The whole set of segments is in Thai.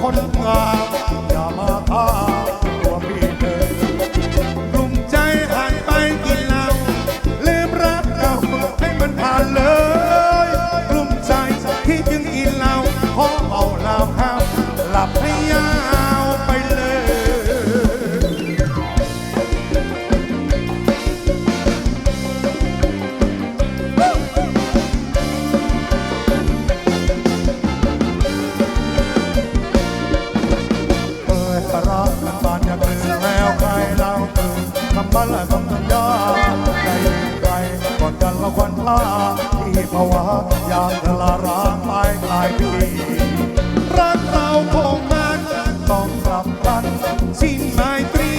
คนงามอย่ามาพาตัวพี่เธอกลุ่มใจหันไปกินเหล้าลืมรักเราให้มันผ่านเลยกลุ่มใจที่จึงกินเหล้าขอเอาเหล้าข้าวหลับให้ยา กันละควันท่าที่ภาวะอยากจะลาร้างไปกลายปีรักเราคงมันต้องกลับกันสิ้นไมตรี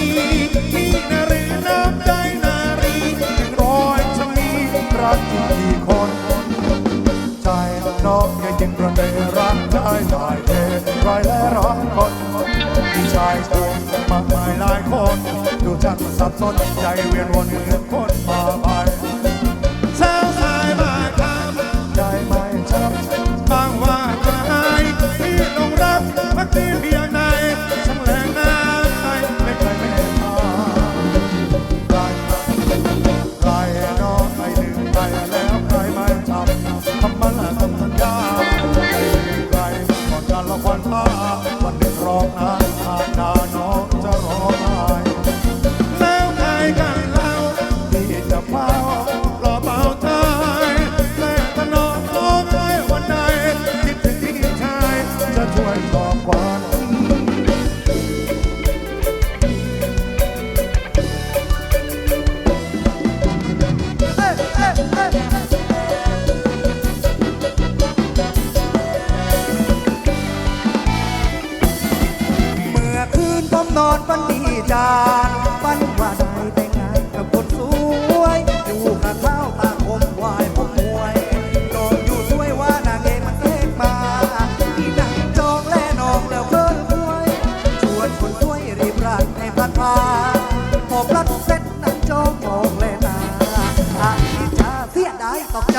ที่นารีน้ำใจนารียังร้อยชะมีรักที่กี่คน ใจน้องแค่ยินประเดรักใจหายเทไรและรักคนที่ชายตัวมากมายหลายคน ดูฉันสับสนใจเวียนวนเหมือน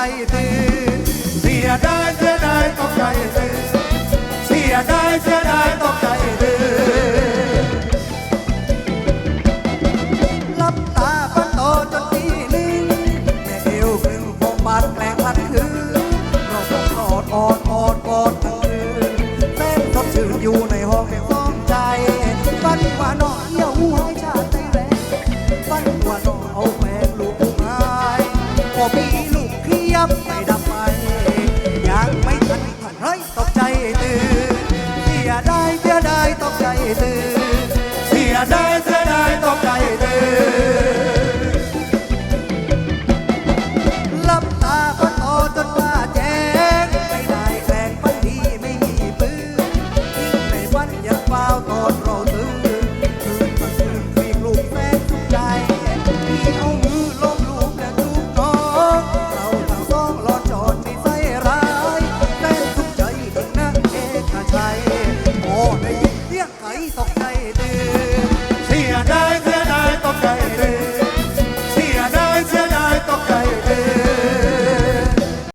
ตกใจตื่นเสียดายเสียดายต้องใจตื่นเสียดายเสียดายต้องใจตื่นลับตาปันโตจนตีหนึ่งแม่เอวครึ่งพงบาดแปลงพัดคืนเราต้องกอดอดอดกอดทั้งคืนแม่สดชื่นอยู่ในห้องแห่งสองใจฝันว่านองเที่ยวหัวชาติใจแรงฝันว่านองเอาแฟนลูกผู้ชายพอมีลูกเพี